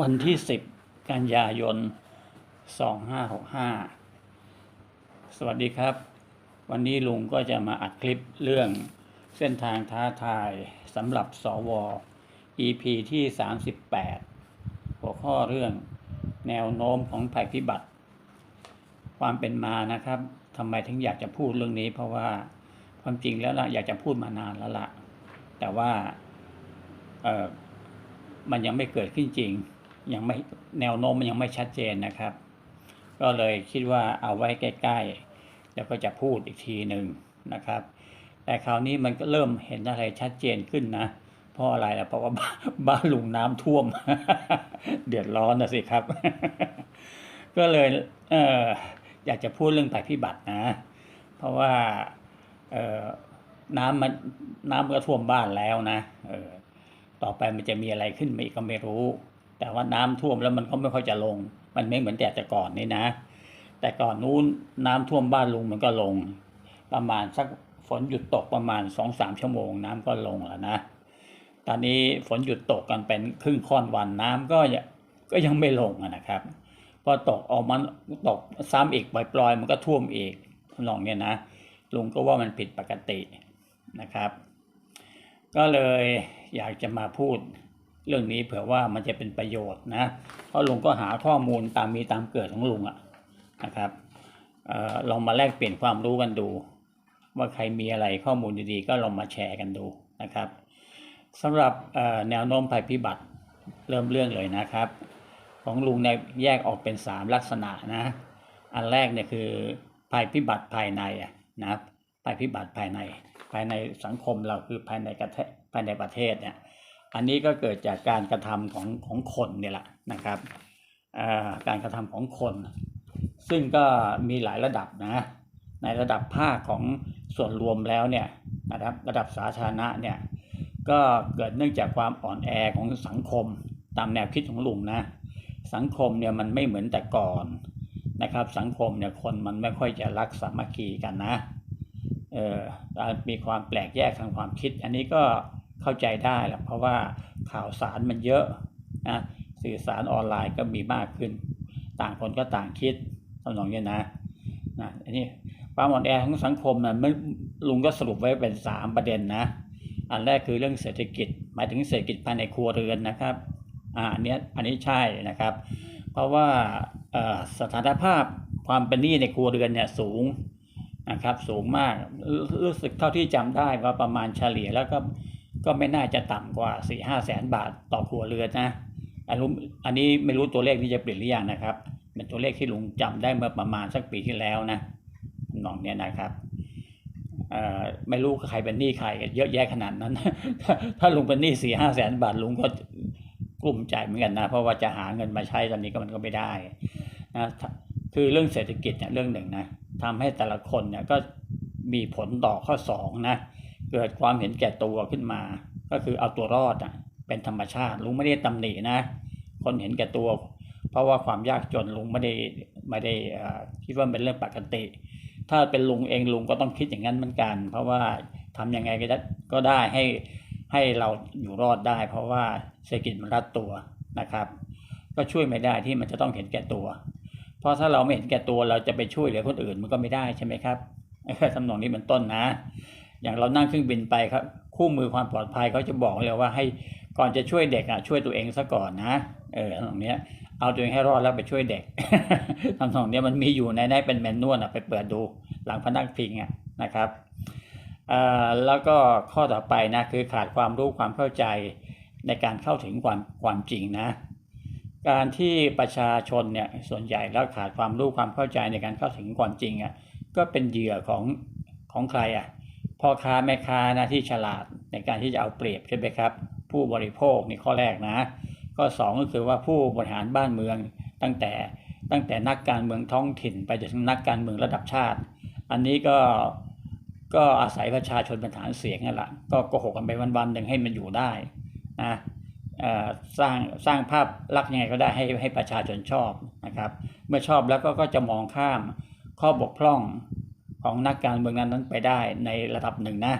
วันที่ 10 กันยายน 2565 สวัสดีครับ วันนี้ลุงก็จะมาอัดคลิปเรื่องเส้นทางท้าทายสำหรับสว EP ที่ 38 หัวข้อเรื่องแนวโน้มของภัยพิบัติ ความเป็นมานะครับทำไมถึงอยากจะพูดเรื่องนี้ เพราะว่าความจริงแล้วล่ะอยากจะพูดมานานแล้วล่ะ แต่ว่ามันยังไม่เกิดขึ้นจริง ยังไม่แนวโน้มมันยังไม่ชัดเจนนะครับ ก็เลยคิดว่าเอาไว้ใกล้ๆแล้วก็จะพูดอีกทีหนึ่งนะครับ แต่คราวนี้มันก็เริ่มเห็นอะไรชัดเจนขึ้นนะเพราะอะไรล่ะเพราะว่าบ้านลุงน้ำท่วม เดือดร้อนนะสิครับ ก็เลยเอออยากจะพูดเรื่องภัยพิบัตินะ เพราะว่าเออน้ำมันน้ำก็ท่วมบ้านแล้วนะเออต่อไปมันจะมีอะไรขึ้นมาอีกก็ไม่รู้ แต่ว่าน้ำท่วมแล้วมันก็ไม่ค่อยจะลง มันไม่เหมือนแต่แต่ก่อนนี่นะ แต่ก่อนนู้นน้ำท่วมบ้านลุงมันก็ลง ประมาณสักฝนหยุดตกประมาณสองสามชั่วโมง น้ำก็ลงแล้วนะ ตอนนี้ฝนหยุดตกกันเป็นครึ่งค่อนวันน้ำก็ยังก็ยังไม่ลงนะครับ พอตกออกมันตกซ้ำอีกปล่อยๆมันก็ท่วมอีกทำนองเนี้ยนะลุงก็ว่ามันผิดปกตินะครับ ก็เลยอยากจะมาพูด เรื่องนี้เผื่อว่ามันจะเป็นประโยชน์นะ เพราะลุงก็หาข้อมูลตามมีตามเกิดของลุงอะนะครับเออลองมาแลกเปลี่ยนความรู้กันดู ว่าใครมีอะไรข้อมูลดีๆ ก็ลองมาแชร์กันดูนะครับสำหรับแนวโน้มภัยพิบัติเริ่มเรื่องเลยนะครับ ของลุงเนี่ยแยกออกเป็นสามลักษณะนะ อันแรกเนี่ยคือภัยพิบัติภายในอะนะภัยพิบัติภายใน ภายในสังคมเราคือภายในประเทศภายในประเทศเนี่ย อันนี้ก็เกิดจากการกระทำของของคนเนี่ยแหละนะครับอ่าการกระทำของคน ซึ่งก็มีหลายระดับนะในระดับภาคของส่วนรวมแล้วเนี่ยนะครับระดับสาธารณะเนี่ยก็เกิดเนื่องจากความอ่อนแอของสังคมตามแนวคิดของลุงนะสังคมเนี่ยมันไม่เหมือนแต่ก่อนนะครับ สังคมเนี่ยคนมันไม่ค่อยจะรักสามัคคีกันนะเออมีความแปลกแยกทางความคิด อันนี้ก็ เข้าใจได้แหละเพราะว่าข่าวสารมันเยอะนะสื่อสารออนไลน์ก็มีมากขึ้น ต่างคนก็ต่างคิดทำนองนี้นะนะอันนี้ความอ่อนแอของสังคมนะมันลุงก็สรุปไว้เป็นสามประเด็นนะ อันแรกคือเรื่องเศรษฐกิจ หมายถึงเศรษฐกิจภายในครัวเรือนนะครับอ่าอันนี้อันนี้ใช่นะครับ เพราะว่าอ่อสถานภาพความเป็นหนี้ในครัวเรือนเนี่ยสูงนะครับสูงมากรู้รู้สึกเท่าที่จำได้ว่าประมาณเฉลี่ยแล้วก็ ก็ไม่น่าจะต่ำกว่า4ี่ห้าแสนบาทต่อครัวเรือนนะอันรู้อันนี้ไม่รู้ตัวเลขนี้จะเปลี่ยนหรือยังนะครับเป็นตัวเลขที่ลุงจำได้เมื่อประมาณสักปีที่แล้วนะน้องเนี่ยนะครับอ่อไม่รู้ใครเป็นหนี้ใครเยอะแยะขนาดนั้นถ้าถ้าลุงเป็นหนี้สี่ห้าแสนบาทลุงก็กลุ้มใจเหมือนกันนะ เพราะว่าจะหาเงินมาใช้ตอนนี้ก็มันก็ไม่ได้นะคือเรื่องเศรษฐกิจเนี่ยเรื่องหนึ่งนะทำให้แต่ละคนเนี่ยก็มีผลต่อข้อสองนะ เกิดความเห็นแก่ตัวขึ้นมา ก็คือเอาตัวรอดอะเป็นธรรมชาติลุงไม่ได้ตำหนินะ คนเห็นแก่ตัว เพราะว่าความยากจนลุงไม่ได้ไม่ได้อ่อคิดว่าเป็นเรื่องปกติ ถ้าเป็นลุงเองลุงก็ต้องคิดอย่างนั้นเหมือนกัน เพราะว่าทำยังไงก็ได้ก็ได้ให้ให้เราอยู่รอดได้ เพราะว่าเศรษฐกิจมันรัดตัวนะครับ ก็ช่วยไม่ได้ที่มันจะต้องเห็นแก่ตัว เพราะถ้าเราไม่เห็นแก่ตัวเราจะไปช่วยเหลือคนอื่นมันก็ไม่ได้ใช่ไหมครับทำนองนี้เป็นต้นนะ อย่างเรานั่งเครื่องบินไปครับคู่มือความปลอดภัยเขาจะบอกเลยว่าให้ก่อนจะช่วยเด็กอะช่วยตัวเองซะก่อนนะเออทำนองเนี้ยเอาตัวเองให้รอดแล้วไปช่วยเด็กทำนองเนี้ยมันมีอยู่ในในเป็นแมนนวลอะไปเปิดดูหลังพนักพิงอะนะครับอ่าแล้วก็ข้อต่อไปนะคือขาดความรู้ความเข้าใจในการเข้าถึงความความจริงนะ การที่ประชาชนเนี่ยส่วนใหญ่แล้วขาดความรู้ความเข้าใจในการเข้าถึงความจริงอะก็เป็นเหยื่อของของใครอะ พ่อค้าแม่ค้านะที่ฉลาดในการที่จะเอาเปรียบใช่ไหมครับ ผู้บริโภคนี่ข้อแรกนะข้อสองก็คือว่าผู้บริหารบ้านเมืองตั้งแต่ตั้งแต่นักการเมืองท้องถิ่น ไปจนถึงนักการเมืองระดับชาติ อันนี้ก็ก็อาศัยประชาชนเป็นฐานเสียงนั่นแหละก็โกหกกันไปวันๆหนึ่งให้มันอยู่ได้นะสร้างสร้างภาพลักษณ์ยังไงก็ได้ให้ให้ประชาชนชอบนะครับ เมื่อชอบแล้วก็ก็จะมองข้ามข้อบกพร่อง ของนักการเมืองนั้นนั้นไปได้ในระดับหนึ่งนะ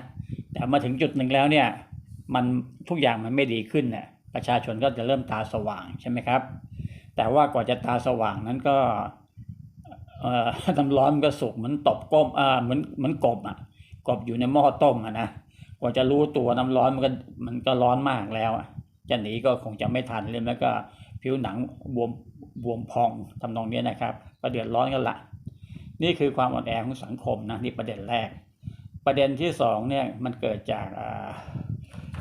แต่มาถึงจุดหนึ่งแล้วเนี่ยมันทุกอย่างมันไม่ดีขึ้นเนี่ยประชาชนก็จะเริ่มตาสว่างใช่ไหมครับ แต่ว่ากว่าจะตาสว่างนั้นก็เอ่อน้ำร้อนมันก็สุกเหมือนตบก้มอ่าเหมือนเหมือนกบอะกบอยู่ในหม้อต้มอะนะกว่าจะรู้ตัวน้ำร้อนมันก็มันก็ร้อนมากแล้วอะจะหนีก็คงจะไม่ทันเลยแล้วก็ผิวหนังบวมบวมพองทำนองนี้นะครับ ก็เดือดร้อนกันละ นี่คือความอ่อนแอของสังคมนะนี่ประเด็นแรก ประเด็นที่สองเนี่ยมันเกิดจาก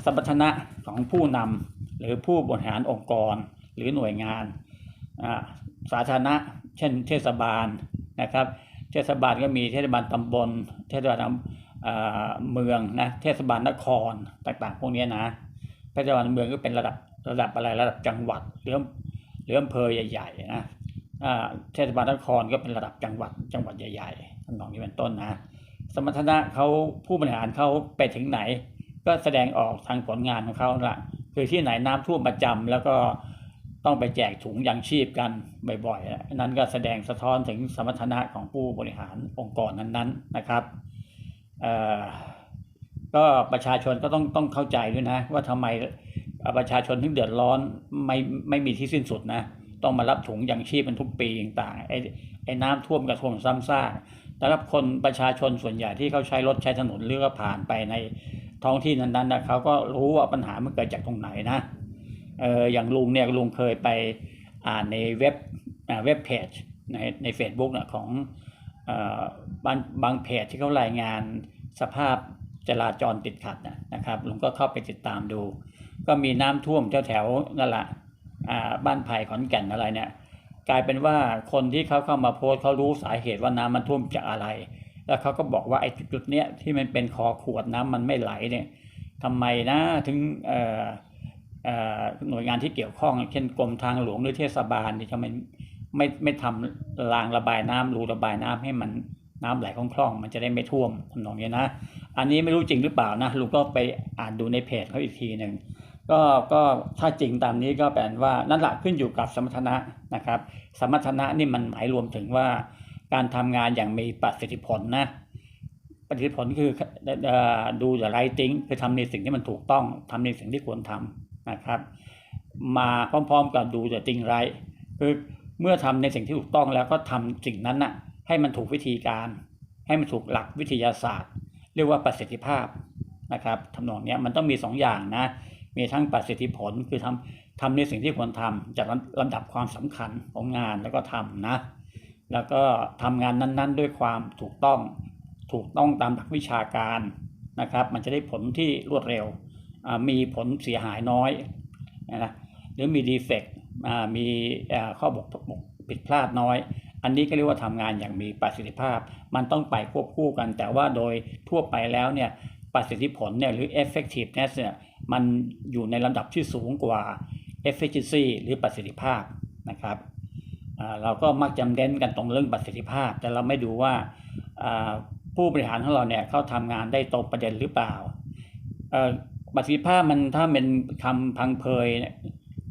สมรรถนะของผู้นำหรือผู้บริหารองค์กรหรือหน่วยงานอ่าสาธารณะ เช่นเทศบาลนะครับ เทศบาลก็มีเทศบาลตำบล เทศบาลอ่าเมืองนะเทศบาลนครต่างๆ พวกนี้นะเทศบาลเมืองก็เป็นระดับระดับอะไรระดับจังหวัดหรือหรืออำเภอใหญ่ๆนะ เทศบาลนครก็เป็นระดับจังหวัดจังหวัดใหญ่ๆทำนองนี้เป็นต้นนะ สมรรถนะเขาผู้บริหารเขาไปถึงไหน ก็แสดงออกทางผลงานของเขาละคือที่ไหนน้ำท่วมประจำแล้วก็ต้องไปแจกถุงยังชีพกันบ่อยๆนั้นก็แสดงสะท้อนถึงสมรรถนะของผู้บริหารองค์กรนั้นๆนะครับก็ประชาชนก็ต้องต้องเข้าใจด้วยนะ ว่าทำไมประชาชนถึงเดือดร้อนไม่ไม่มีที่สิ้นสุดนะ ต้องมารับถุงยังชีพเป็นทุกปีต่างๆไอ้ไอ้น้ำท่วมกระท่วมซ้ำซากสำหรับคนประชาชนส่วนใหญ่ที่เขาใช้รถใช้ถนนหรือผ่านไปในท้องที่นั้นๆนะเขาก็รู้ว่าปัญหามันเกิดจากตรงไหนนะเอออย่างลุงเนี่ยลุงเคยไปอ่านในเว็บอ่าเว็บเพจในใน Facebook นะของเอ่อบางบางเพจที่เขารายงานสภาพจราจรติดขัดนะนะครับลุงก็เข้าไปติดตามดู ก็มีน้ำท่วมแถวแถวๆนั่นแหละ บ้านไผ่ขอนแก่นอะไรเนี่ยกลายเป็นว่าคนที่เขาเข้ามาโพสเขารู้สาเหตุว่าน้ำมันท่วมจากอะไร แล้วเขาก็บอกว่าไอ้จุดเนี้ยที่มันเป็นคอขวดน้ำมันไม่ไหลเนี่ยทำไมนะถึงอ่อเอ่อหน่วยงานที่เกี่ยวข้อง เช่นกรมทางหลวงหรือเทศบาลเนี่ยทำไมไม่ไม่ทำรางระบายน้ำรูระบายน้ำให้มันน้ำไหลคล่องๆมันจะได้ไม่ท่วมทำนองนี้นะ อันนี้ไม่รู้จริงหรือเปล่านะลุงก็ไปอ่านดูในเพจเขาอีกทีหนึ่ง ก็ก็ถ้าจริงตามนี้ก็แปลว่านั่นแหละขึ้นอยู่กับสมรรถนะนะครับ สมรรถนะนี่มันหมายรวมถึงว่า การทำงานอย่างมีประสิทธิผลนะประสิทธิผลคือดู the right thing คือทำในสิ่งที่มันถูกต้องทำในสิ่งที่ควรทำนะครับ มาพร้อมๆกับดู the thing right คือเมื่อทำในสิ่งที่ถูกต้องแล้วก็ทำสิ่งนั้นน่ะให้มันถูกวิธีการ ให้มันถูกหลักวิทยาศาสตร์ เรียกว่าประสิทธิภาพนะครับทำนองนี้มันต้องมีสองอย่างนะ มีทั้งประสิทธิผลคือทำทำในสิ่งที่ควรทำจากลำดับความสำคัญของงานแล้วก็ทำนะ แล้วก็ทำงานนั้น ๆ ด้วยความถูกต้องถูกต้องตามหลักวิชาการนะครับ มันจะได้ผลที่รวดเร็ว มีผลเสียหายน้อยนะหรือมีดีเฟกต์มีข้อบกพร่องผิดพลาดน้อย อันนี้ก็เรียกว่าทำงานอย่างมีประสิทธิภาพ มันต้องไปควบคู่กัน แต่ว่าโดยทั่วไปแล้วเนี่ย ประสิทธิผลเนี่ยหรือ effectiveness เนี่ยมันอยู่ในลำดับที่สูงกว่า efficiency หรือประสิทธิภาพนะครับอ่าเราก็มักจำเน้นกันตรงเรื่องประสิทธิภาพ แต่เราไม่ดูว่าอ่าผู้บริหารของเราเนี่ยเขาทำงานได้ตรงประเด็นหรือเปล่าอ่อประสิทธิภาพมันถ้าเป็นคำพังเพย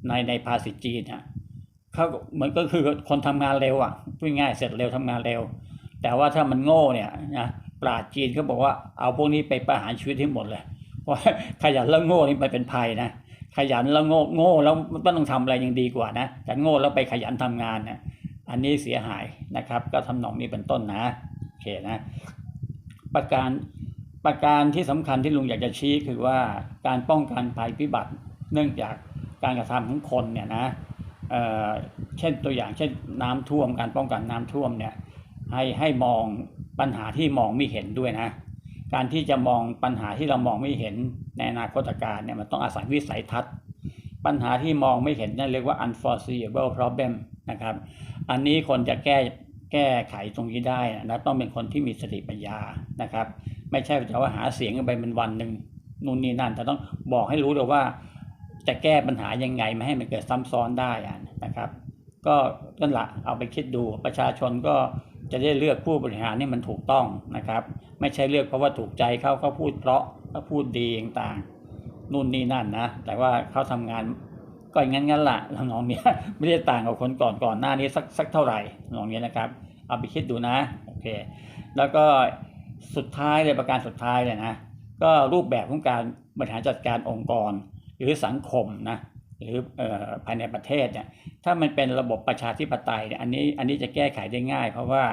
ในในภาษิตจีนฮะเขาเหมือนก็คือคนทำงานเร็วอะพูดง่ายเสร็จเร็วทำงานเร็ว แต่ว่าถ้ามันโง่เนี่ยนะ ปราดจีนเขาบอกว่าเอาพวกนี้ไปประหารชีวิตให้หมดเลย เพราะขยันแล้วโง่นี่มันเป็นภัยนะ ขยันแล้วโง่โง่แล้วไม่ต้องทำอะไรยังดีกว่านะแต่โง่แล้วไปขยันทำงานเนี่ยอันนี้เสียหายนะครับ ก็ทำนองนี้เป็นต้นนะโอเคนะ ประการประการที่สำคัญที่ลุงอยากจะชี้คือว่าการป้องกันภัยพิบัติ เนื่องจากการกระทำของคนเนี่ยนะเเช่นตัวอย่างเช่นน้ำท่วมการป้องกันน้ำท่วมเนี่ยให้ให้มอง ปัญหาที่มองไม่เห็นด้วยนะ การที่จะมองปัญหาที่เรามองไม่เห็นในอนาคตการเนี่ยมันต้องอาศัยวิสัยทัศน์ ปัญหาที่มองไม่เห็นนั่นเรียกว่า unforeseeable problem นะครับ อันนี้คนจะแก้แก้ไขตรงนี้ได้นะต้องเป็นคนที่มีสติปัญญานะครับ ไม่ใช่จะว่าหาเสียงกันไปเป็นวันหนึ่งนู่นนี่นั่นแต่ต้องบอกให้รู้เลยว่า จะแก้ปัญหายังไงไม่ให้มันเกิดซ้ำซ้อนได้นะครับ ก็นั่นแหละเอาไปคิดดูประชาชนก็ จะได้เลือกผู้บริหารนี่มันถูกต้องนะครับ ไม่ใช่เลือกเพราะว่าถูกใจเขาเขาพูดเพราะเขาพูดดีต่างๆนู่นนี่นั่นนะแต่ว่าเขาทำงานก็อย่างนั้นงั้นแหละทำนองเนี้ยไม่ได้ต่างกับคนก่อนก่อนหน้านี้สักสักเท่าไหร่ทำนองเนี้ยนะครับ เอาไปคิดดูนะโอเคแล้วก็สุดท้ายเลยประการสุดท้ายเลยนะก็รูปแบบของการบริหารจัดการองค์กรหรือสังคมนะ หรือภายในประเทศเนี่ยถ้ามันเป็นระบบประชาธิปไตยเนี่ยอันนี้อันนี้จะแก้ไขได้ง่าย เพราะว่า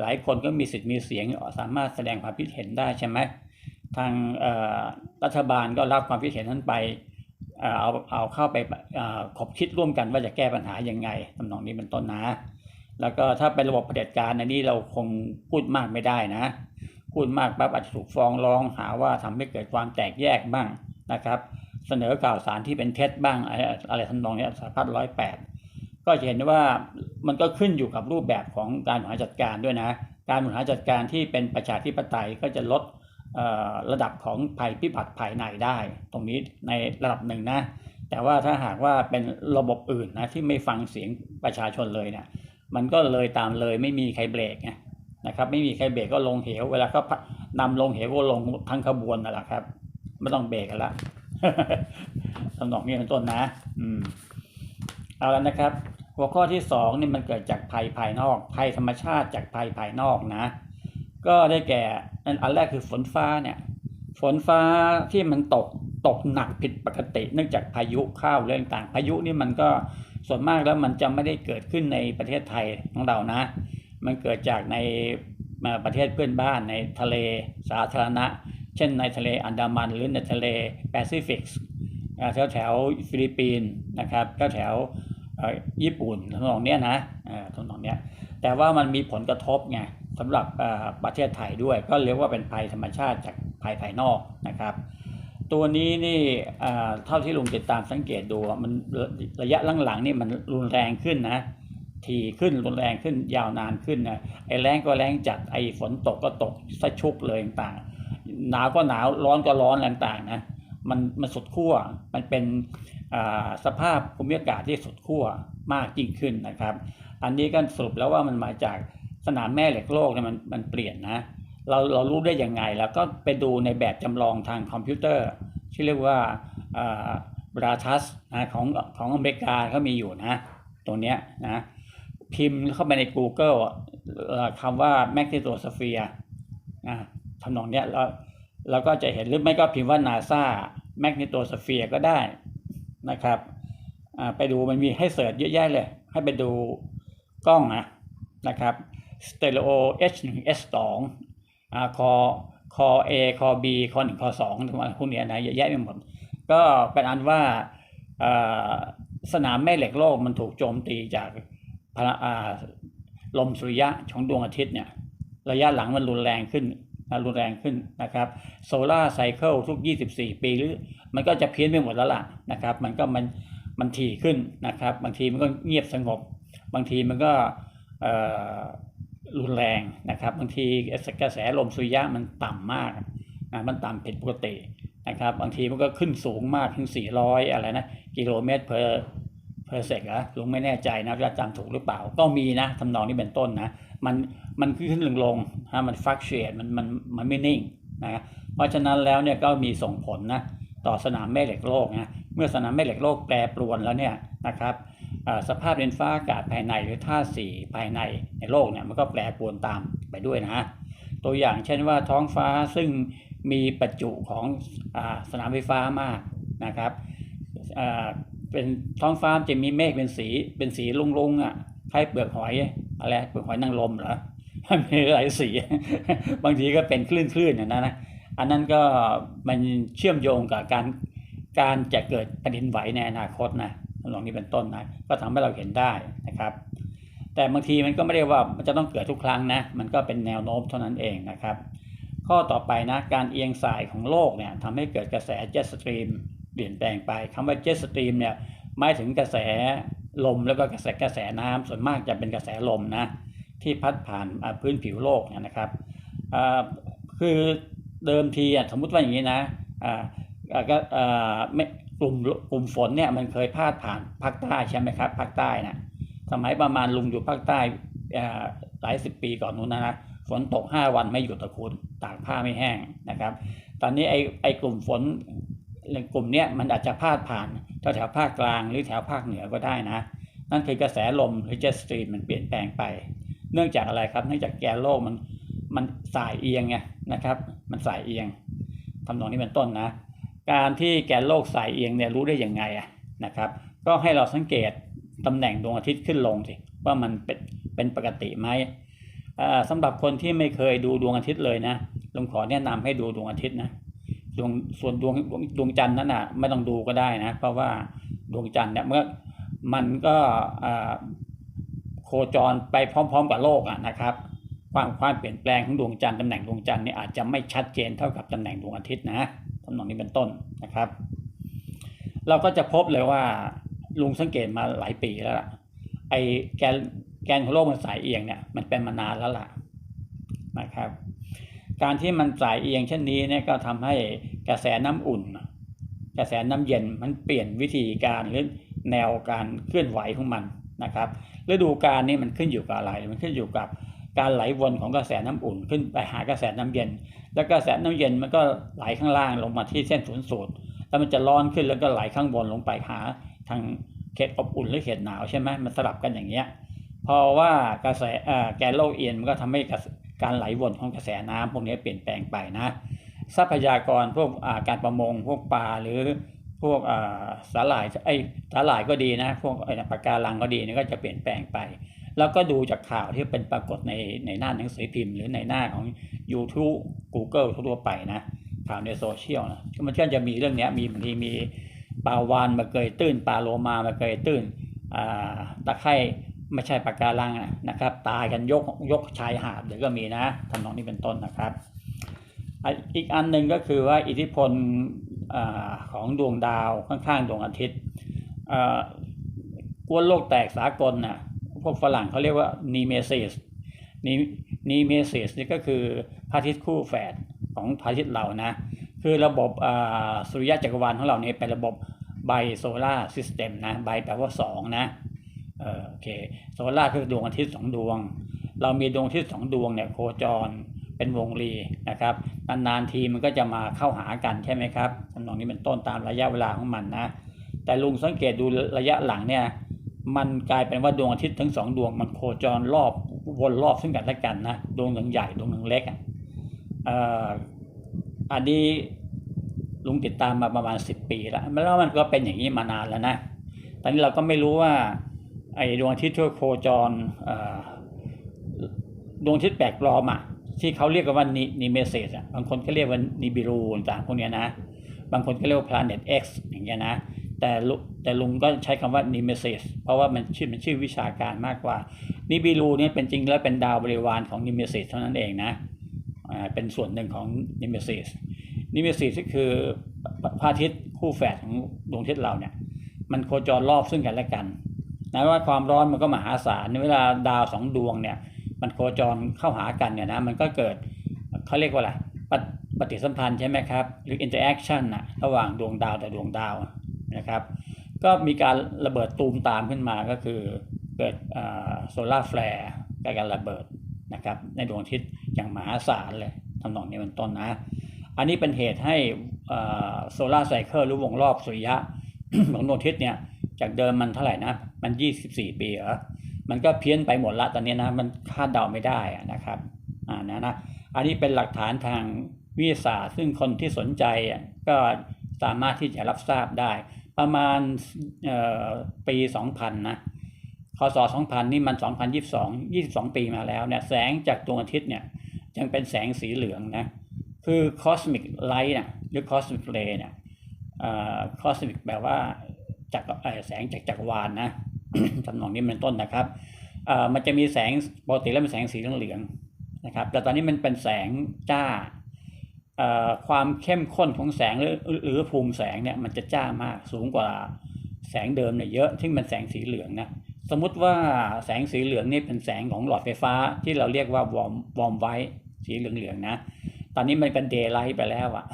หลายคนก็มีสิทธิ์มีเสียงสามารถแสดงความคิดเห็นได้ใช่ไหมทางรัฐบาลก็รับความคิดเห็นนั้นไปเอาเอาเข้าไปขบคิดร่วมกันว่าจะแก้ปัญหายังไงทำนองนี้เป็นต้นนะ แล้วก็ถ้าเป็นระบบเผด็จการอันนี้เราคงพูดมากไม่ได้นะ พูดมากปั๊บอาจจะถูกฟ้องร้องหาว่าทำให้เกิดความแตกแยกบ้างนะครับ เสนอข่าวสารที่เป็นเท็จบ้างอะไรอะไรทำนองเนี้ยสารพัดร้อยแปดก็จะเห็นว่ามันก็ขึ้นอยู่กับรูปแบบของการบริหารจัดการด้วยนะ การบริหารจัดการที่เป็นประชาธิปไตยก็จะลดระดับของภัยพิบัติภายในได้ ตรงนี้ในระดับหนึ่งนะ แต่ว่าถ้าหากว่าเป็นระบบอื่นนะที่ไม่ฟังเสียงประชาชนเลยเนี่ยมันก็เลยตามเลยไม่มีใครเบรกไงนะครับไม่มีใครเบรกก็ลงเหว เวลาเขานำลงเหวก็ลงทั้งขบวนนั่นแหละครับไม่ต้องเบรกกันละ ทำนองนี้เป็นต้นนะ อืม เอาแล้วนะครับ หัวข้อที่สองนี่มันเกิดจากภัยภายนอก ภัยธรรมชาติจากภัยภายนอกนะ ก็ได้แก่อันแรกคือฝนฟ้าเนี่ย ฝนฟ้าที่มันตกตกหนักผิดปกติ เนื่องจากพายุเข้าเรื่องต่างพายุนี่มันก็ส่วนมากแล้วมันจะไม่ได้เกิดขึ้นในประเทศไทยของเรานะ มันเกิดจากในประเทศเพื่อนบ้านในทะเลสาธารณะ เช่นในทะเลอันดามันหรือในทะเลแปซิฟิกแถวแถวฟิลิปปินส์นะครับแถวแถวญี่ปุ่นทำนองเนี้ยนะเอ่อทำนองเนี้ยแต่ว่ามันมีผลกระทบไงสำหรับประเทศไทยด้วย ก็เรียกว่าเป็นภัยธรรมชาติจากภัยภายนอกนะครับ ตัวนี้นี่เท่าที่ลุงติดตามสังเกตดูมันระยะหลังๆนี่มันรุนแรงขึ้นนะทีขึ้นรุนแรงขึ้นยาวนานขึ้นนะไอ้แรงก็แรงจัดไอ้ฝนตกก็ตกสะชุกเลยต่างๆ หนาวก็หนาวร้อนก็ร้อนต่างๆนะมันมันสดขั้วมันเป็นสภาพภูมิอากาศที่สดขั้วมากยิ่งขึ้นนะครับ อันนี้ก็สรุปแล้วว่ามันมาจากสนามแม่เหล็กโลกเนี่ยมันมันเปลี่ยนนะเราเรารู้ได้ยังไงแล้วก็ไปดูในแบบจำลองทางคอมพิวเตอร์ที่เรียกว่าบราทัสนะของของอเมริกาเขามีอยู่นะตรงเนี้ยนะพิมพ์เข้าไปใน Google เอ่อคำว่า magnetosphere นะทำนองเนี้ยแล้ว เราก็จะเห็นหรือไม่ก็พิมพ์ว่า NASA magnetosphere ก็ได้นะครับไปดูมันมีให้เสิร์ชเยอะแยะเลย ให้ไปดูกล้องนะนะครับ stereo H1 S2 อ่าคอคอ A คอ B คอ1คอ2ทั้งหมดพวกเนี้ยนะเยอะแยะไปหมดก็เป็นอันว่าสนามแม่เหล็กโลกมันถูกโจมตีจากพลาลมสุริยะของดวงอาทิตย์เนี่ยระยะหลังมันรุนแรงขึ้น รุนแรงขึ้นนะครับโซลาร์ไซเคิลทุก 24 ปีหรือ มันก็จะเพี้ยนไปหมดแล้วล่ะนะครับ มันก็มันมันถี่ขึ้นนะครับ บางทีมันก็เงียบสงบ บางทีมันก็รุนแรงนะครับ บางทีกระแสลมสุริยะมันต่ำมากนะมันต่ำผิดปกตินะครับ บางทีมันก็ขึ้นสูงมากถึง 400 อะไรนะกิโลเมตร per เพอร์เซกอะลุงไม่แน่ใจนะว่าจำถูกหรือเปล่า ก็มีนะทำนองนี้เป็นต้นนะ มันมันขึ้นลงลงฮะมันฟักเชตมันมันมันไม่นิ่งนะเพราะฉะนั้นแล้วเนี่ยก็มีส่งผลนะต่อสนามแม่เหล็กโลกนะเมื่อสนามแม่เหล็กโลกแปรปรวนแล้วเนี่ยนะครับสภาพดินฟ้าอากาศภายในหรือธาตุสีภายในในโลกเนี่ยมันก็แปรปรวนตามไปด้วยนะตัวอย่างเช่นว่าท้องฟ้าซึ่งมีประจุของอสนามไฟฟ้ามากนะครับเป็นท้องฟ้าจะมีเมฆเป็นสีเป็นสีลุงๆอะคล้ายเปลือกหอย อะไรเปลือกหอยนางรมเหรอมีหลายสี บางทีก็เป็นคลื่นๆอย่างนั้นนะอันนั้นก็มันเชื่อมโยงกับการการจะเกิดแผ่นดินไหวในอนาคตนะตรงนี้เป็นต้นนะก็ทำให้เราเห็นได้นะครับ แต่บางทีมันก็ไม่ได้ว่ามันจะต้องเกิดทุกครั้งนะมันก็เป็นแนวโน้มเท่านั้นเองนะครับ ข้อต่อไปนะการเอียงสายของโลกเนี่ยทำให้เกิดกระแสเจ็ตสตรีมเปลี่ยนแปลงไปคำว่าเจ็ตสตรีมเนี่ยหมายถึงกระแส ลมแล้วก็กระแสกระแสน้ำส่วนมากจะเป็นกระแสลมนะที่พัดผ่านพื้นผิวโลกเนี่ยนะครับคือเดิมทีสมมุติว่าอย่างนี้นะก็กลุ่มกลุ่มฝนเนี่ยมันเคยพาดผ่านภาคใต้ใช่ไหมครับภาคใต้นะสมัยประมาณลุงอยู่ภาคใต้หลายสิบปีก่อนนู้นนะนะฝนตก 5 วันไม่หยุดตะคุณตากผ้าไม่แห้งนะครับ ตอนนี้ไอ้ไอ้กลุ่มฝนกลุ่มเนี้ยมันอาจจะพาดผ่าน แถวภาคกลางหรือแถวภาคเหนือก็ได้นะ นั่นคือกระแสลมหรือเจ็ตสตรีมมันเปลี่ยนแปลงไป เนื่องจากอะไรครับ เนื่องจากแกนโลกมันมันสายเอียงไงนะครับ มันสายเอียงทำนองนี้เป็นต้นนะ การที่แกนโลกสายเอียงเนี่ยรู้ได้ยังไงอะนะครับ ก็ให้เราสังเกตตำแหน่งดวงอาทิตย์ขึ้นลงสิว่ามันเป็นเป็นปกติไหมอ่าสำหรับคนที่ไม่เคยดูดวงอาทิตย์เลยนะลุงขอแนะนำให้ดูดวงอาทิตย์นะ ดวงส่วนดวงดวงดวงจันทร์นั้นอะไม่ต้องดูก็ได้นะ เพราะว่าดวงจันทร์เนี่ยเมื่อมันก็อ่าโคจรไปพร้อม ๆ กับโลกอะนะครับ ความความเปลี่ยนแปลงของดวงจันทร์ตำแหน่งดวงจันทร์เนี่ยอาจจะไม่ชัดเจนเท่ากับตำแหน่งดวงอาทิตย์นะตำแหน่งนี้เป็นต้นนะครับ เราก็จะพบเลยว่าลุงสังเกตมาหลายปีแล้วล่ะไอแกนแกนของโลกมันสายเอียงเนี่ยมันเป็นมานานแล้วล่ะนะครับ การที่มันสายเอียงเช่นนี้เนี่ยก็ทำให้กระแสน้ำอุ่น กระแสน้ำเย็นมันเปลี่ยนวิธีการหรือแนวการเคลื่อนไหวของมันนะครับฤดูกาลนี่มันขึ้นอยู่กับอะไร มันขึ้นอยู่กับการไหลวนของกระแสน้ำอุ่นขึ้นไปหากระแสน้ำเย็น แล้วกระแสน้ำเย็นมันก็ไหลข้างล่างลงมาที่เส้นศูนย์สูตร แล้วมันจะร้อนขึ้นแล้วก็ไหลข้างบนลงไปหาทางเขตอบอุ่นหรือเขตหนาวใช่ไหมมันสลับกันอย่างเงี้ยเพราะว่ากระแสแกนโลกเอียนมันก็ทำให้ การไหลวนของกระแสน้ำพวกนี้เปลี่ยนแปลงไปนะ ทรัพยากรพวกการประมงพวกปลาหรือพวกสาหร่ายไอ้สาหร่ายก็ดีนะ พวกปากการังก็ดีนี่ก็จะเปลี่ยนแปลงไป แล้วก็ดูจากข่าวที่เป็นปรากฏในในหน้าหนังสือพิมพ์ หรือในหน้าของ YouTube Google ทั่วไปนะข่าวในโซเชียลนะมันก็จะมีเรื่องนี้มีบางทีมีปลาวานมาเกยตื้นปลาโลมามาเกยตื้นตะไคร่ ไม่ใช่ปากการังนะครับ ตายกันยกยกชายหาดเดี๋ยวก็มีนะทำนองนี้เป็นต้นนะครับ อีกอันหนึ่งก็คือว่าอิทธิพลอของดวงดาวข้างๆดวงอาทิตย์กวนโลกแตกสากลน่ะพวกฝรั่งเขาเรียกว่านีเมซิสนีเมซิสนี่ก็คือพระอาทิตย์คู่แฝดของพระอาทิตย์เรานะ คือระบบสุริยะจักรวาลของเราเนี่ยเป็นระบบไบโซลาร์ซิสเต็มนะไบแปลว่า2นะ โอเคโซลาร์คือดวงอาทิตย์สองดวง เรามีดวงอาทิตย์สองดวงเนี่ยโคจรเป็นวงรีนะครับนานๆทีมันก็จะมาเข้าหากันใช่ไหมครับทำนองนี้เป็นต้นตามระยะเวลาของมันนะแต่ลุงสังเกตดูระยะหลังเนี่ยมันกลายเป็นว่าดวงอาทิตย์ทั้งสองดวงมันโคจรรอบวนรอบซึ่งกันและกันนะดวงหนึ่งใหญ่ดวงหนึ่งเล็กอันนี้ลุงติดตามมาประมาณสิบปีแล้วแล้วมันก็เป็นอย่างนี้มานานแล้วนะตอนนี้เราก็ไม่รู้ว่า ไอ้ดวงอาทิตย์ทั่วโคจรดวงอาทิตย์แปลกปลอมอะที่เขาเรียกกันว่านิเมเซสอะบางคนก็เรียกว่านิบิรูต่างพวกเนี้ยนะ บางคนก็เรียกว่า planet X อย่างเงี้ยนะ แต่แต่ลุงก็ใช้คำว่านิเมเซสเพราะว่ามันชื่อมันชื่อวิชาการมากกว่านิบิรูเนี่ยเป็นจริงแล้วเป็นดาวบริวารของนิเมเซสเท่านั้นเองนะอ่าเป็นส่วนหนึ่งของนิเมเซสนิเมเซสก็คือพระอาทิตย์คู่แฝดของดวงอาทิตย์เราเนี่ย มันโคจรรอบซึ่งกันและกัน นะว่าความร้อนมันก็มหาศาลเวลาดาวสองดวงเนี่ยมันโคจรเข้าหากันเนี่ยนะมันก็เกิดเขาเรียกว่าอะไรปฏิสัมพันธ์ใช่ไหมครับหรือ interaction นะระหว่างดวงดาวแต่ดวงดาวนะครับ ก็มีการระเบิดตูมตามขึ้นมาก็คือเกิดโซลาร์แฟร์การระเบิดนะครับในดวงอาทิตย์อย่างมหาศาลเลยทำนองนี้เป็นต้นนะ อันนี้เป็นเหตุให้โซลาร์ไซเคิลหรือวงรอบสุริยะของดวงอาทิตย์เนี่ยจากเดิมมันเท่าไหร่นะ มัน24ปีเหรอมันก็เพี้ยนไปหมดละตอนนี้นะมันคาดเดาไม่ได้นะครับอ่านะนะอันนี้เป็นหลักฐานทางวิทยาศาสตร์ ซึ่งคนที่สนใจก็สามารถที่จะรับทราบได้ ประมาณปี 2000 นะคศ2000 นี่มัน 2022 22 ปีมาแล้วเนี่ยแสงจากดวงอาทิตย์เนี่ยยังเป็นแสงสีเหลืองนะคือ cosmic light นะหรือ cosmic ray เนี่ย cosmic แปลว่าจากแสงจากจักรวาลนะ ทำนองนี้เป็นต้นนะครับมันจะมีแสงปกติแล้วเป็นแสงสีเหลืองๆนะครับ แต่ตอนนี้มันเป็นแสงจ้าความเข้มข้นของแสงหรือหรือภูมิแสงเนี่ยมันจะจ้ามากสูงกว่าแสงเดิมเนี่ยเยอะที่เป็นแสงสีเหลืองนะสมมุติว่าแสงสีเหลืองนี่เป็นแสงของหลอดไฟฟ้าที่เราเรียกว่าวอร์มวอร์มไวท์สีเหลืองๆนะ ตอนนี้มันเป็นเดย์ไลท์ไปแล้วอะ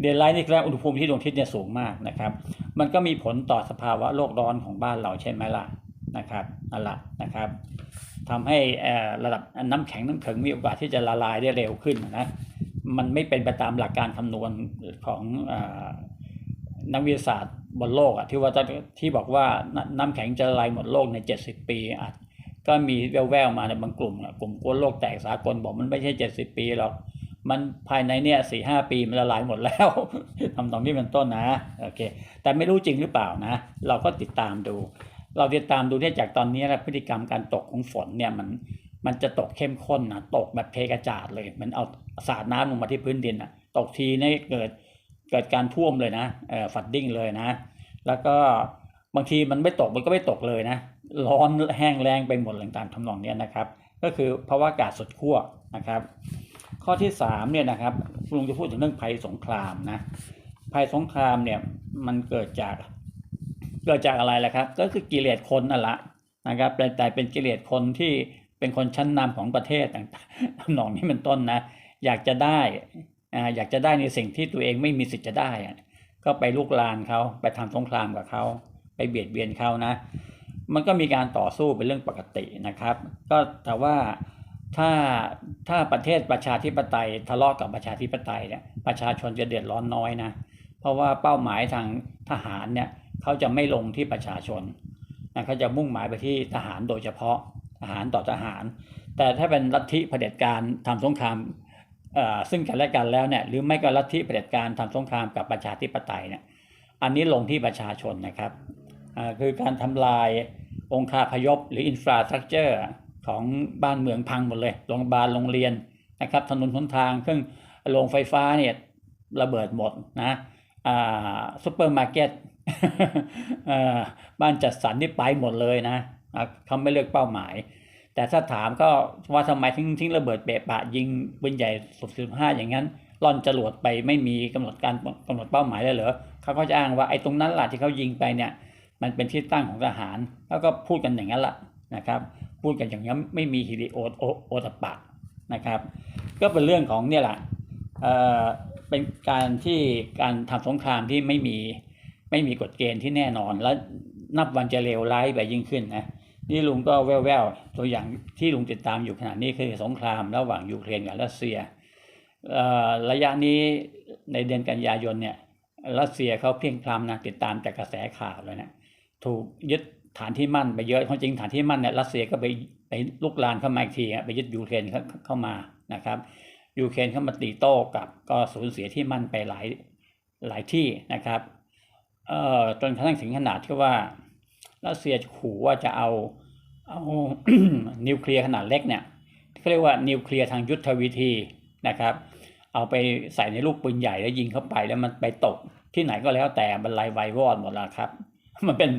เดย์ไลท์นี่แล้วอุณหภูมิที่ดวงอาทิตย์เนี่ยสูงมากนะครับ มันก็มีผลต่อสภาวะโลกร้อนของบ้านเราใช่ไหมล่ะนะครับนั่นแหละนะครับทำให้ระดับน้ำแข็งน้ำแข็งมีโอกาสที่จะละลายได้เร็วขึ้นนะมันไม่เป็นไปตามหลักการคำนวณของนักวิทยาศาสตร์บนโลกอะที่ว่าจะที่บอกว่าน้ำแข็งจะละลายหมดโลกใน 70 ปีอะ ก็มีแววๆมาในบางกลุ่มกลุ่มกวนโลกแตกสากลบอกมันไม่ใช่70ปีหรอก มันภายในเนี่ยสี่ห้าปีมันละลายหมดแล้วทำตรงนี้เป็นต้นนะโอเค แต่ไม่รู้จริงหรือเปล่านะ เราก็ติดตามดู เราติดตามดูเนี่ยจากตอนนี้นะพฤติกรรมการตกของฝนเนี่ยมันมันจะตกเข้มข้นนะตกแบบเทกระจาดเลยเหมันเอาสาดน้ำลงมาที่พื้นดินนะตกทีนี่เกิดเกิดการท่วมเลยนะเอ่อฝัดดิ้งเลยนะ แล้วก็บางทีมันไม่ตกมันก็ไม่ตกเลยนะ ร้อนแห้งแรงไปหมดต่างๆทำนองนี้นะครับ ก็คือภาวะอากาศสดขั้วนะครับ ข้อที่สามเนี่ยนะครับลุงจะพูดถึงเรื่องภัยสงครามนะภัยสงครามเนี่ยมันเกิดจากเกิดจากอะไรล่ะครับ ก็คือกิเลสคนนั่นแหละนะครับแต่เป็นกิเลสคนที่เป็นคนชั้นนำของประเทศต่างๆทำนองนี้เป็นต้นนะ อยากจะได้ออยากจะได้ในสิ่งที่ตัวเองไม่มีสิทธิ์จะได้ ก็ไปลุกลานเขาไปทำสงครามกับเขาไปเบียดเบียนเขานะ มันก็มีการต่อสู้เป็นเรื่องปกตินะครับ ก็แต่ว่าถ้าถ้าประเทศประชาธิปไตยทะเลาะกับประชาธิปไตยเนี่ยประชาชนจะเดือดร้อนน้อยนะ เพราะว่าเป้าหมายทางทหารเนี่ยเขาจะไม่ลงที่ประชาชนนะเขาจะมุ่งหมายไปที่ทหารโดยเฉพาะทหารต่อทหาร แต่ถ้าเป็นลัทธิเผด็จการทำสงครามเอ่อซึ่งกันและกันแล้วเนี่ยหรือไม่ก็ลัทธิเผด็จการทำสงครามกับประชาธิปไตยเนี่ยอันนี้ลงที่ประชาชนนะครับ คือการทำลายองค์คาพยพหรืออินฟราสตรักเจอร์ของบ้านเมืองพังหมดเลยโรงพยาบาลโรงเรียนนะครับถนนหนทางเครื่องโรงไฟฟ้าเนี่ยระเบิดหมดนะอ่าซุปเปอร์มาร์เก็ตอ่าบ้านจัดสรรนี่ไปหมดเลยนะเขาไม่เลือกเป้าหมาย แต่ถ้าถามก็ว่าทำไมทิ้งทิ้งระเบิดเปะปะยิงปืนใหญ่สุดสิบห้าอย่างนั้นล่อนจรวดไปไม่มีกำหนดการกำหนดเป้าหมายเลยเหรอเขาก็จะอ้างว่าไอ้ตรงนั้นแหละที่เขายิงไปเนี่ย มันเป็นที่ตั้งของทหาร แล้วก็พูดกันอย่างนั้นละนะครับ พูดกันอย่างนี้ไม่มีฮิริโอโอโอตปะนะครับ ก็เป็นเรื่องของเนี่ยแหละเอ่อเป็นการที่การทำสงครามที่ไม่มีไม่มีกฎเกณฑ์ที่แน่นอนและนับวันจะเลวร้ายไปยิ่งขึ้นนะนี่ลุงก็แว่วๆตัวอย่างที่ลุงติดตามอยู่ขณะนี้คือสงครามระหว่างยูเครนกับรัสเซียระยะนี้ในเดือนกันยายนเนี่ยรัสเซียเขาเพียงพล้ำนะติดตามจากกระแสข่าวเลยนะ ถูกยึดฐานที่มั่นไปเยอะความจริงฐานที่มั่นเนี่ยรัสเซียก็ไปไปลุกลานเข้ามาอีกทีไปยึดยูเครนเข้ามานะครับยูเครนเข้ามาตีโต้กับก็สูญเสียที่มั่นไปหลายหลายที่นะครับเอ่อจนกระทั่งถึงขนาดที่ว่ารัสเซียขู่ว่าจะเอาเอานิวเคลียร์ขนาดเล็กเนี่ยเขาเรียกว่านิวเคลียร์ทางยุทธวิธีนะครับเอาไปใส่ในลูกปืนใหญ่แล้วยิงเข้าไปแล้วมันไปตกที่ไหนก็แล้วแต่บรรลัยไวายวอดหมดแล้วครับ มันเป็น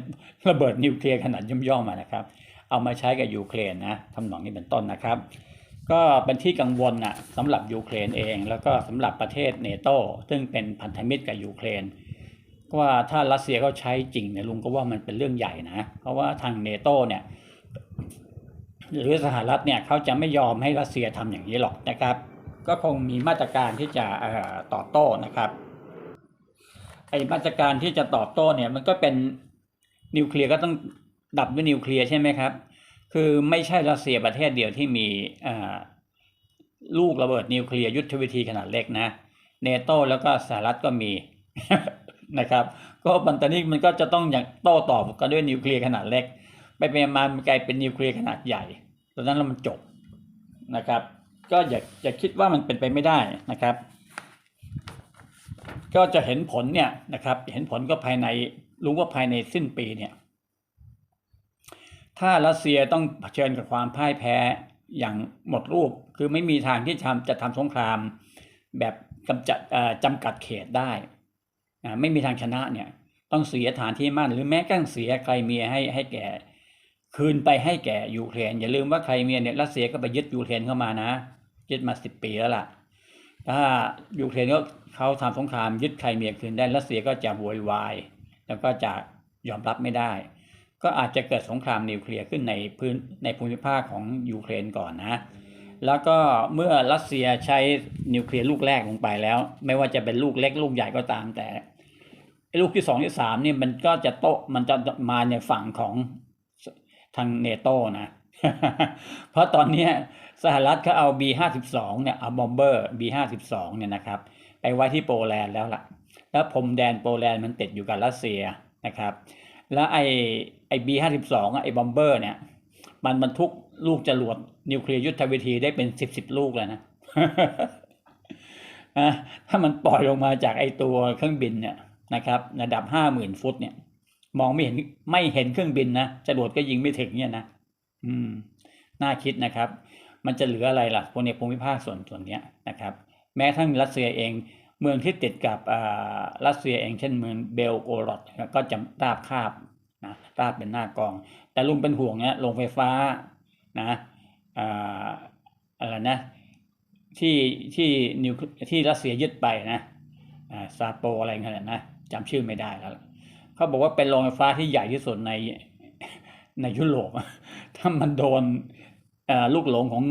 ระเบิดนิวเคลียร์ขนาดย่อมๆมานะครับ เอามาใช้กับยูเครนนะทำหนองนี้เป็นต้นนะครับ ก็เป็นที่กังวลนะสำหรับยูเครนเอง แล้วก็สำหรับประเทศเนโตซึ่งเป็นพันธมิตรกับยูเครนว่าถ้ารัสเซียเขาใช้จริงเนี่ยลุงก็ว่ามันเป็นเรื่องใหญ่นะ เพราะว่าทางเนโตเนี่ยหรือสหรัฐเนี่ยเขาจะไม่ยอมให้รัสเซียทำอย่างนี้หรอกนะครับ ก็คงมีมาตรการที่จะเอ่อตอบโต้นะครับไอ้มาตรการที่จะตอบโต้เนี่ยมันก็เป็น นิวเคลียร์ก็ต้องดับด้วยนิวเคลียร์ใช่ไหมครับ คือไม่ใช่รัสเซียประเทศเดียวที่มีลูกระเบิดนิวเคลียร์ยุทธวิธีขนาดเล็กนะเนโตแล้วก็สหรัฐก็มีนะครับ ก็มันตอนนี้มันก็จะต้องอย่างโต้ตอบกันด้วยนิวเคลียร์ขนาดเล็ก ไปไปมามันกลายเป็นนิวเคลียร์ขนาดใหญ่ตอนนั้นแล้วมันจบนะครับ ก็อย่าอย่าคิดว่ามันเป็นไปไม่ได้นะครับ ก็จะเห็นผลเนี่ยนะครับ เห็นผลก็ภายใน รู้ว่าภายในสิ้นปีเนี่ย ถ้ารัสเซียต้องเผชิญกับความพ่ายแพ้อย่างหมดรูป คือไม่มีทางที่ทำจะทำสงครามแบบกำจัดจำกัดเขตได้ ไม่มีทางชนะเนี่ย ต้องเสียฐานที่มั่น หรือแม้กระทั่งเสียใครเมียให้ให้แก่ คืนไปให้แก่ยูเครน อย่าลืมว่าใครเมียเนี่ยรัสเซียก็ไปยึดยูเครนเข้ามานะ ยึดมาสิบปีแล้วล่ะ ถ้ายูเครนก็เขาทำสงครามยึดไครเมียคืนได้รัสเซียก็จะโวยวาย แล้วก็จะยอมรับไม่ได้ ก็อาจจะเกิดสงครามนิวเคลียร์ขึ้นในพื้นในภูมิภาคของยูเครนก่อนนะ แล้วก็เมื่อรัสเซียใช้นิวเคลียร์ลูกแรกลงไปแล้ว ไม่ว่าจะเป็นลูกเล็กลูกใหญ่ก็ตามแต่ลูกที่สองที่สามเนี่ยมันก็จะโตมันจะมาในฝั่งของทางเนโตนะเพราะตอนนี้สหรัฐเขาเอา B52 เนี่ยเอาบอมเบอร์ B52 เนี่ยนะครับ ไปไว้ที่โปแลนด์แล้วล่ะ แล้วพรมแดนโปแลนด์มันติดอยู่กับรัสเซียนะครับ แล้วไอ้ไอ้ B52 อะไอ้บอมเบอร์เนี่ย มันบรรทุกลูกจรวดนิวเคลียร์ยุทธวิธีได้เป็นสิบสิบลูกแล้วนะถ้ามันปล่อยลงมาจากไอตัวเครื่องบินเนี่ยนะครับระดับห้าหมื่นฟุตเนี่ย มองไม่เห็นไม่เห็นเครื่องบินนะจรวดก็ยิงไม่ถึงเนี่ยนะอืม น่าคิดนะครับ มันจะเหลืออะไรล่ะพวกในภูมิภาคส่วนส่วนเนี้ยนะครับ แม้ทั้งรัสเซียเอง เมืองที่ติดกับอ่ารัสเซียเองเช่นเมืองเบลโกรอดก็จะราบคาบนะราบเป็นหน้ากอง แต่ลุงเป็นห่วงเนี่ยโรงไฟฟ้านะอ่าอะไรนะที่ที่นิวที่รัสเซียยึดไปนะอ่าซาโปอะไรเงี้ยนะจำชื่อไม่ได้แล้วเขาบอกว่าเป็นโรงไฟฟ้าที่ใหญ่ที่สุดในในยุโรปถ้ามันโดนอ่อลูกหลงของ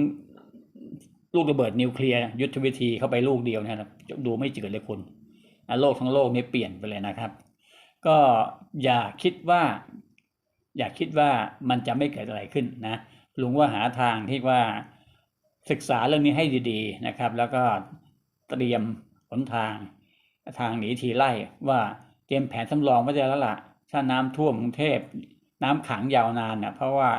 ลูกระเบิดนิวเคลียร์ยุทธวิธีเข้าไปลูกเดียวนะครับ ดูไม่จืดเลยคุณโลกทั้งโลกนี่เปลี่ยนไปเลยนะครับ ก็อย่าคิดว่า อย่าคิดว่ามันจะไม่เกิดอะไรขึ้นนะลุงว่าหาทางที่ว่าศึกษาเรื่องนี้ให้ดีๆนะครับ แล้วก็เตรียมหนทางทางหนีทีไล่ว่าเตรียมแผนสำรองไว้แล้วล่ะถ้าน้ำท่วมกรุงเทพน้ำขังยาวนานเน่ะเพราะว่า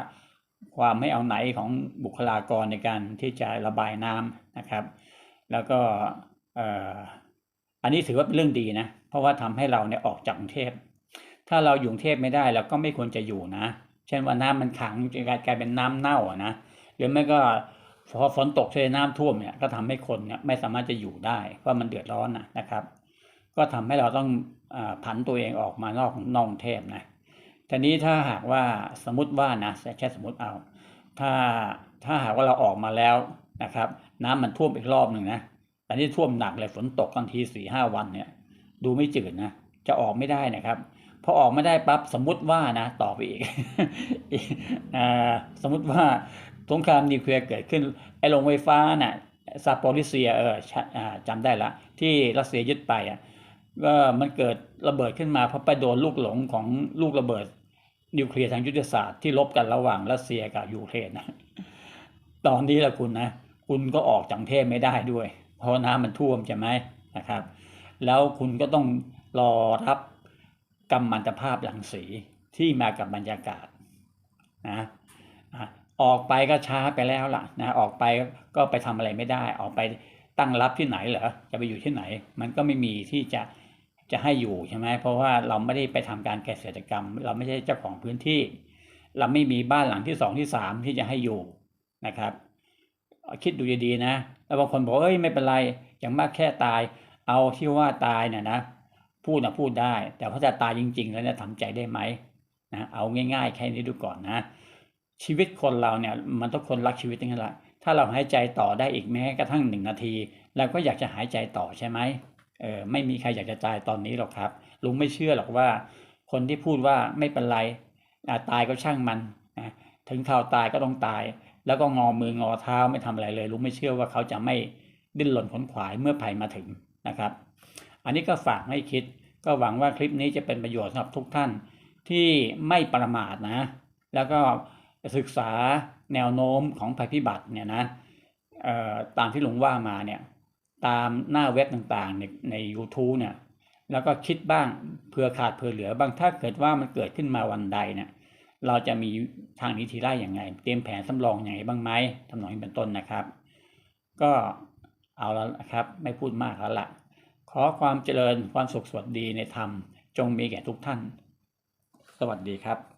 ความไม่เอาไหนของบุคลากรในการที่จะระบายน้ำนะครับ แล้วก็อ,อันนี้ถือว่าเป็นเรื่องดีนะเพราะว่าทำให้เราเนี่ยออกจากกรุงเทพถ้าเราอยู่กรุงเทพไม่ได้เราก็ไม่ควรจะอยู่นะ เช่นว่าน้ำมันขังจะกลายเป็นน้ำเน่านะหรือไม่ก็พอฝนตกเทน้ำท่วมเนี่ยก็ทำให้คนเนี่ยไม่สามารถจะอยู่ได้เพราะมันเดือดร้อนนะนะครับ ก็ทำให้เราต้องอผันตัวเองออกมานอกนอกกรุงเทพนะ ทีนี้ถ้าหากว่าสมมติว่านะแค่สมมติเอา ถ้าถ้าหากว่าเราออกมาแล้วนะครับ น้ำมันท่วมอีกรอบหนึ่งนะแต่นี่ท่วมหนักเลยฝนตกกันทีสี่ห้าวันเนี่ย ดูไม่จืดนะจะออกไม่ได้นะครับพอออกไม่ได้ปั๊บสมมติว่านะต่อไปอีกอ่าสมมติว่าสงครามนิวเคลียร์เกิดขึ้นไอ้โรงไฟฟ้าน่ะซาโปริเซียเออจำได้ละที่รัสเซียยึดไปอะ ก็มันเกิดระเบิดขึ้นมาเพราะไปโดนลูกหลงของลูกระเบิดนิวเคลียร์ทางยุทธศาสตร์ที่ลบกันระหว่างรัสเซียกับยูเครนนะตอนนี้ละคุณนะ คุณก็ออกจากเทศไม่ได้ด้วย เพราะน้ำมันท่วมใช่ไหมนะครับ แล้วคุณก็ต้องรอรับกัมมันตภาพรังสีที่มากับบรรยากาศนะอะออกไปก็ช้าไปแล้วล่ะนะออกไปก็ไปทำอะไรไม่ได้ ออกไปตั้งรับที่ไหนเหรอจะไปอยู่ที่ไหน มันก็ไม่มีที่จะ จะให้อยู่ใช่ไหมเพราะว่าเราไม่ได้ไปทำการเกษตรกรรม เราไม่ใช่เจ้าของพื้นที่ เราไม่มีบ้านหลังที่สองที่สามที่จะให้อยู่นะครับ คิดดูดีๆนะแล้วบางคนบอกเอ้ยไม่เป็นไรอย่างมากแค่ตาย เอาที่ว่าตายเนี่ยนะพูดนะพูดได้ แต่พอจะตายจริง ๆ แล้วเนี่ยทำใจได้ไหมนะเอาง่าย ๆ แค่นี้ดูก่อนนะ ชีวิตคนเราเนี่ยมันต้องคนรักชีวิตอย่างนั้นแหละถ้าเราหายใจต่อได้อีกแม้กระทั่งหนึ่งนาทีเราก็อยากจะหายใจต่อใช่ไหม เออไม่มีใครอยากจะตายตอนนี้หรอกครับ ลุงไม่เชื่อหรอกว่า คนที่พูดว่าไม่เป็นไรตายก็ช่างมันนะถึงข่าวตายก็ต้องตาย แล้วก็งอมืองอเท้าไม่ทำอะไรเลย ลุงไม่เชื่อว่าเขาจะไม่ดิ้นรนขนขวายเมื่อภัยมาถึงนะครับ อันนี้ก็ฝากให้คิด ก็หวังว่าคลิปนี้จะเป็นประโยชน์สำหรับทุกท่านที่ไม่ประมาทนะ แล้วก็ศึกษาแนวโน้มของภัยพิบัติเนี่ยนะตามที่ลุงว่ามาเนี่ย ตามหน้าเว็บต่างๆ ในใน YouTube เนี่ย แล้วก็คิดบ้างเผื่อขาดเผื่อเหลือบ้างถ้าเกิดว่ามันเกิดขึ้นมาวันใดเนี่ย เราจะมีทางนี้ทีไล่อย่างไง เตรียมแผนสำรองอย่างไรบ้างไหมทำนองนี้เป็นต้นนะครับ ก็เอาแล้วนะครับ ไม่พูดมากแล้วละขอความเจริญความสุขสวัสดีในธรรม จงมีแก่ทุกท่าน สวัสดีครับ